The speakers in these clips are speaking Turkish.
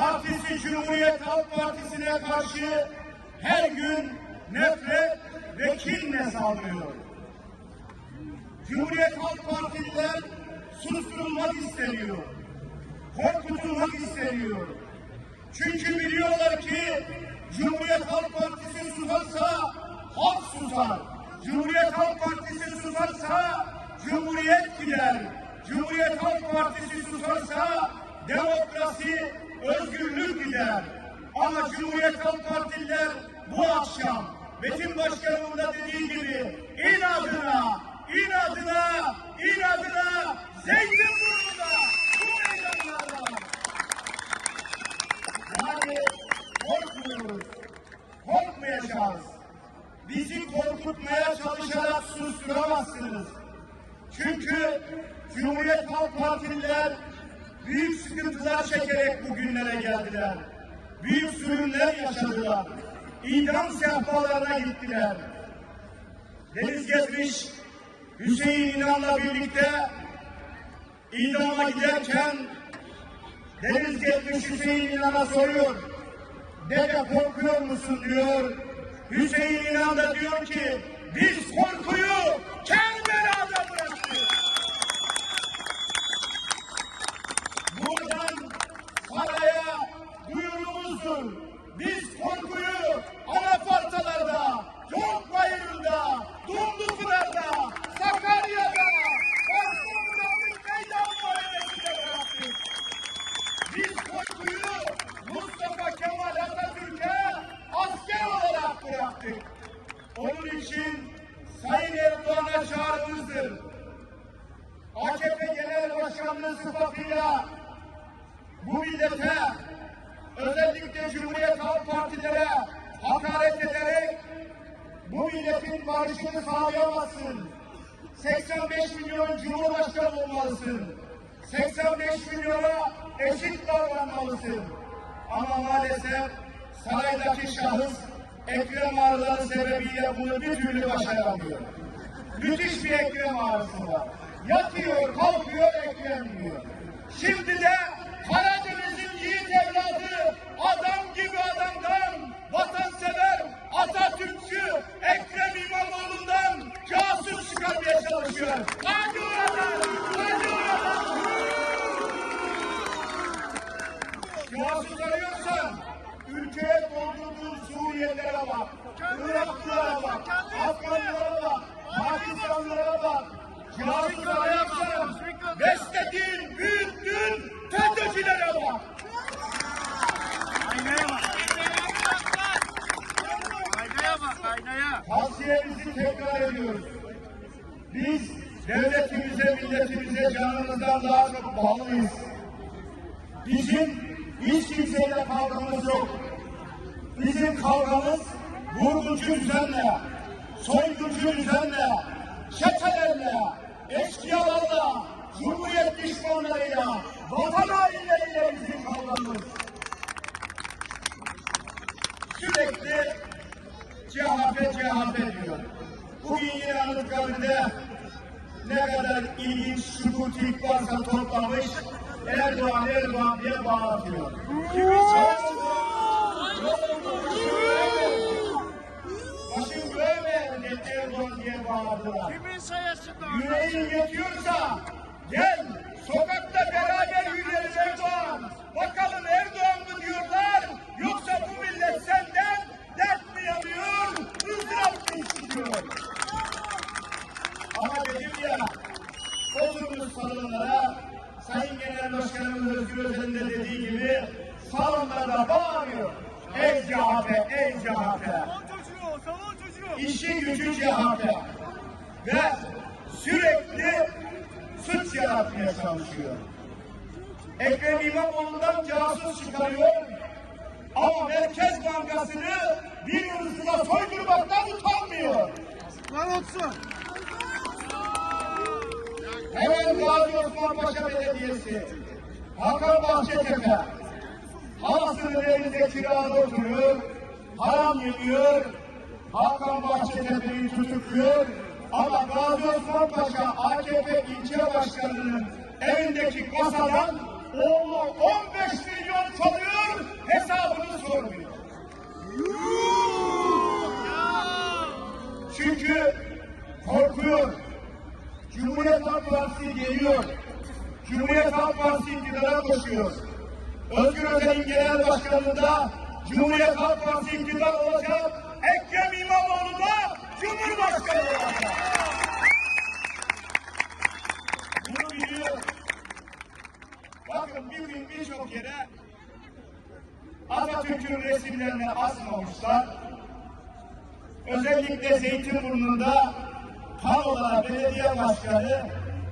Partisi Cumhuriyet Halk Partisi'ne karşı her gün nefret ve kinle saldırıyor. Cumhuriyet Halk Partililer susturulmak isteniyor. Korkutulmak isteniyor. Çünkü biliyorlar ki Cumhuriyet Halk Partisi susarsa halk susar. Cumhuriyet Halk Partisi susarsa Cumhuriyet gider. Cumhuriyet Halk Partisi susarsa demokrasi, özgürlük gider. Ama Cumhuriyet Halk Partililer bu akşam Metin Başkanımın da dediği gibi inadına, inadına, inadına Zeytinburnu'nda bu meydanlarda yani korkmuyoruz. Korkmayacağız. Bizi korkutmaya çalışarak susturamazsınız. Çünkü Cumhuriyet Halk Partililer büyük sıkıntılar çekerek bugünlere geldiler. Büyük sürümler yaşadılar. İdam sehpalarına gittiler. Deniz Gezmiş, Hüseyin İnan'la birlikte idama giderken Deniz Gezmiş Hüseyin İnan'a soruyor. Dede korkuyor musun diyor. Hüseyin İnan da diyor ki biz korkuyu Kerbela'da bıraktık. Buradan saraya duyurumuzdur. Biz korkuyu Anafartalarda, Yok Bayırı'nda, Dumlupınar'da, Sakarya'da, Kastamonu Meydan Muharebesi'nde bıraktık. Biz korkuyu Mustafa Kemal Atatürk'e asker olarak bıraktık. Onun için Sayın Erdoğan'a çağrımızdır. AKP Genel Başkanlığı sıfatıyla bu millete özellikle Cumhuriyet Halk Partilere hakaret ederek bu milletin barışını sağlayamazsın. 85 milyon Cumhurbaşkanı olmalısın. 85 milyona eşit davranmalısın. Ama maalesef saraydaki şahıs Ekrem ağrıları sebebiyle bunu bir türlü başaramıyor. Müthiş bir Ekrem ağrısı var. Yatıyor, kalkıyor, hiç kimseyle kavgamız yok. Bizim kavgamız vurgucu düzenle, soygucu düzenle, çetelerle, eşkıyalarla, cumhuriyet düşmanlarıyla, vatan hainleriyle bizim kavgamız. Sürekli CHP CHP diyor. Bugün yine Anıtkabir'de ne kadar ilginç şukutik varsa toplamış Erdoğan Erdoğan diye bağırıyor. Başım görmeyen Erdoğan diye bağırdılar. Kimin sayesinde? Yüreğin yetiyorsa gel sokakta beraber yürüyelim Erdoğan. Bakalım Erdoğan mı diyorlar yoksa bu millet senden dert mi yanıyor, ızdırap mı istiyor? Ama dedim ya oturmuş salonlara Sayın Genel Başkanımız Özgür Özel'in de dediği gibi salonlarda bağırıyor. Ey CHP, ey CHP. Salon çocuğu, salon çocuğu. İşi gücü CHP ve sürekli suç yaratmaya çalışıyor. Ekrem İmamoğlu'ndan casus çıkarıyor ama Merkez Bankası'nı bir hırsıza soydurmaktan utanmıyor. Lan olsun. Hemen Gazi Osman Paşa Belediyesi, Hakan Bahçetepe, halasının evinde kirada oturuyor, haram yemiyor, Hakan Bahçetepe'yi tutukluyor ama Gazi Osman Paşa AKP ilçe başkanının evindeki kasadan oğlu 15 milyon çalıyor, hesabını sormuyor. Çünkü korkuyor. Cumhuriyet Halk Partisi geliyor. Cumhuriyet Halk Partisi iktidara koşuyor. Özgür Özel'in genel başkanlığında Cumhuriyet Halk Partisi iktidar olacak. Ekrem İmamoğlu da Cumhurbaşkanı olacak. Bakın bir gün birçok yere Atatürk'ün resimlerini asmamışlar. Özellikle Zeytinburnu'nda Panola Belediye Başkanı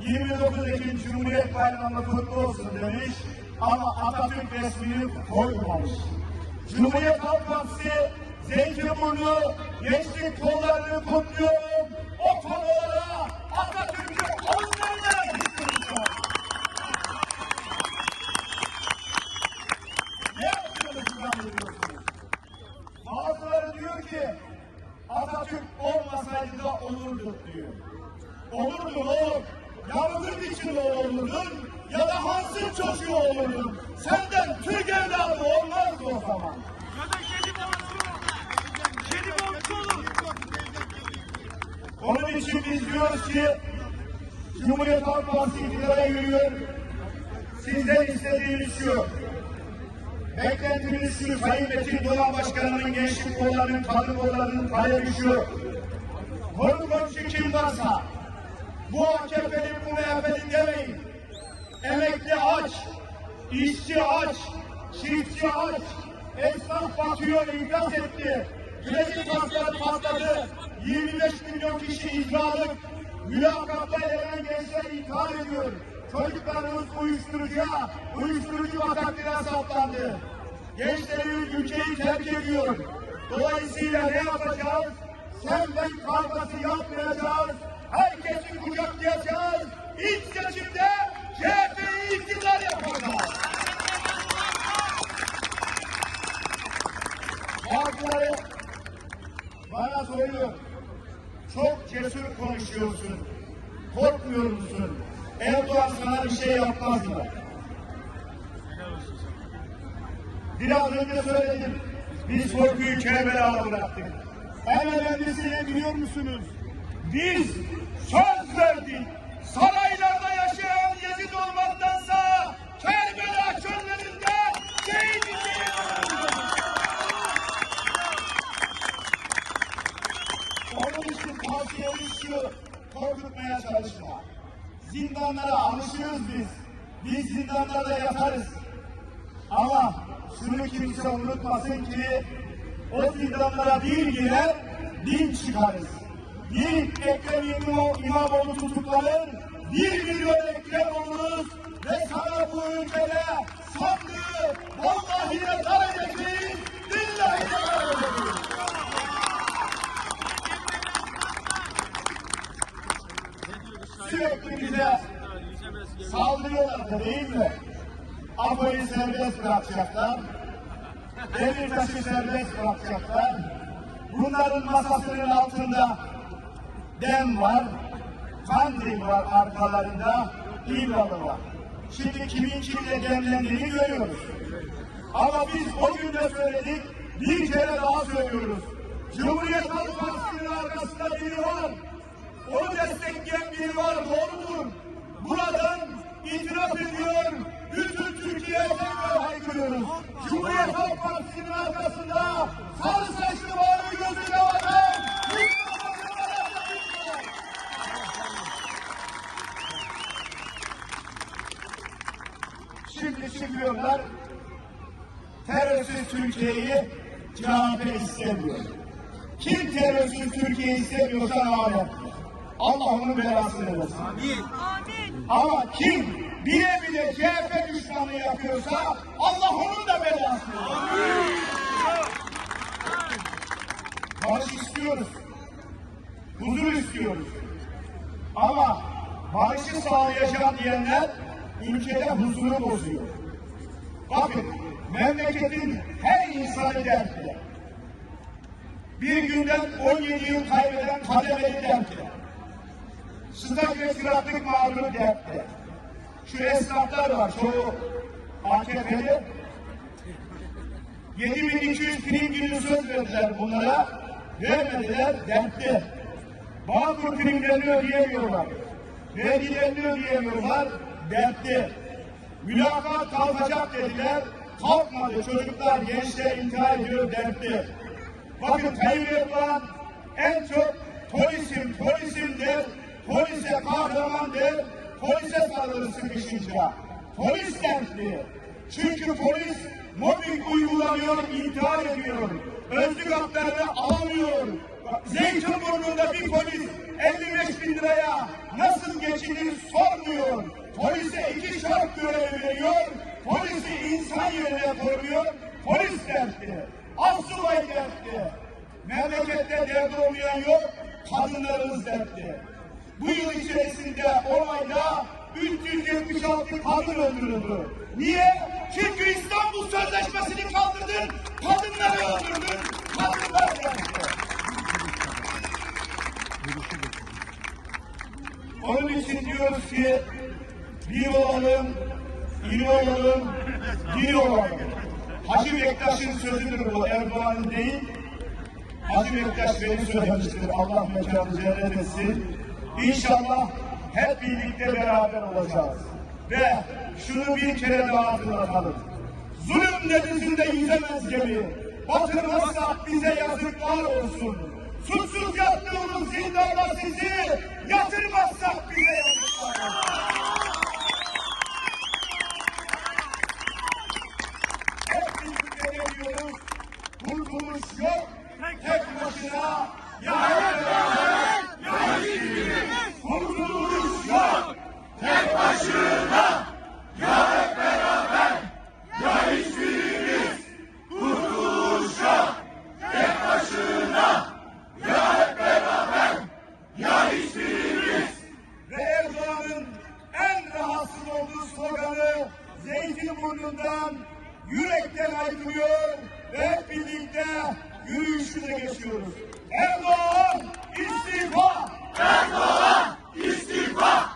29 Ekim Cumhuriyet Bayramı kutlu olsun demiş ama Atatürk resmini koymamış. Cumhuriyet Halk Partisi Zeytinburnu gençlik kollarını kutluyorum. O panolara Atatürk'ü onlarla istiyorum. Ne yapıyorsunuz zannediyorsunuz? Bazıları diyor ki Atatürk olmasaydı da olurduk diyor. Olurdun oğlum. Yavrum için olurdun ya da Hans'ın çocuğu olurdun. Senden Türk evladı olmazdı o zaman. Ya da kedi. Kedi olur. Onun için biz diyoruz ki Cumhuriyet Halk Partisi iktidara yürüyor. Sizden istediğimiz şu. Beklentimiz şu Sayın Metin Doğan Başkanı'nın gençlik kollarının, kadın kollarının talebi şu. Komşu kim varsa bu AKP'li bu MHP'li demeyin. Emekli aç, işçi aç, çiftçi aç, esnaf batıyor, iflas etti. Kredi kartları patladı, 25 milyon kişi icralık, mülakatta gelen gençler intihar ediyor. Çocuklarımız uyuşturucuya, uyuşturucu bataklığına saplandı. Gençlerimiz ülkeyi terk ediyor. Dolayısıyla ne yapacağız? Sen ben kavgası yapmayacağız. Herkesi kucaklayacağız. İlk seçimde CHP'yi iktidar yapacağız. Bazıları bana soruyor. Çok cesur konuşuyorsun. Korkmuyor musun? Erdoğan sana bir şey yapmaz mı? Biraz önce söyledim. Biz korkuyu Kerbela'da bıraktık. En önemlisi ne biliyor musunuz? Biz söz verdik. Saraylarda yaşayan Yezid olmaktansa Kerbela çöllerinde şehit. Onun için tavsiyemiz şu, korkutmaya çalışma. Zindanlara alışırız biz. Biz zindanlarda yatarız. Ama şunu kimse unutmasın ki o zindanlara bir girer, bin çıkarız. Bir Ekrem İmam- İmamoğlu tutuklanır, bir milyon Ekrem oluruz ve sana bu ülkede sandığı vallahi de dar edeceğiz, billahi de edeceğiz. Sürekli bize saldırıyorlar değil mi? Apo'yu serbest bırakacaklar. Demirtaş'ı serbest bırakacaklar. Bunların masasının altında dem var, Kandil var arkalarında, İmralı var. Şimdi kimin kimle demlendiğini görüyoruz. Ama biz o gün de söyledik, bir kere daha söylüyoruz. Cumhuriyet Halk Partisi'nin arkasında biri var. Onu destekleyen biri var, doğrudur. Buradan itiraf ediyor, haykırıyoruz. Cumhuriyet Halk Partisi'nin arkasında sarı saçlı mavi gözüyle bakan Şimdi çıkıyorlar, terörsüz Türkiye'yi CHP istemiyor. Kim terörsüz Türkiye istemiyorsa lanet. Allah onun belasını versin. Ama kim bile bile CHP düşmanlığı yapıyorsa Allah onun da belasını. Barış istiyoruz. Huzur istiyoruz. Ama barışı sağlayacağım diyenler ülkede huzuru bozuyor. Bakın memleketin her insanı dertli. Bir günden 17 yıl kaybeden kademeli dertli. Staj ve sıratlık mağduru dertli. Şu esnaflar var çoğu AKP'li. 7200 prim günü söz verdiler bunlara. Vermediler dertli. Bağkur primlerini ödeyemiyorlar. Vergilerini ödeyemiyorlar dertli. Mülakat kalkacak dediler. Kalkmadı. Çocuklar, gençler intihar ediyor dertli. Bakın Tayyip Erdoğan en çok polisim, polisim der, polise kahraman der, polise sarılır sıkışınca. Polis dertli. Çünkü polis mobbing uygulanıyor, intihar ediyor. Özlük haklarını alamıyor. Zeytinburnu'nda bir polis 55 bin liraya nasıl geçinir sormuyor. Polise iki şart görevi veriyor. Polisi insan yerine koyuyor. Polis dertli. Asubay dertli. Memlekette derdi olmayan yok. Kadınlarımız dertli. Bu yıl içerisinde olayda 376 kadın öldürüldü. Niye? Çünkü İstanbul Sözleşmesi'ni kaldırdın, kadınları öldürdün, kadınlar dertli. Onun için diyoruz ki bir olalım, iyi olalım, iyi olalım. Hacı Bektaş'ın sözüdür bu, Erdoğan'ın değil. Hacı Bektaş beni söylemiştir. Allah mekanı cennet etsin. İnşallah hep birlikte beraber olacağız. Ve şunu bir kere daha hatırlatalım. Zulüm denizinde yüzemez gemi. Batırmazsak bize yazıklar olsun. Suçsuz yattığımız zindanda sizi yatırmazsak bize yazıklar olsun. Hep birlikte geliyoruz. Kurtuluş yok. Tek başına ya Zeytinburnu'ndan yürekten aykırıyor ve birlikte yürüyüşüne geçiyoruz. Erdoğan istifa! Erdoğan istifa!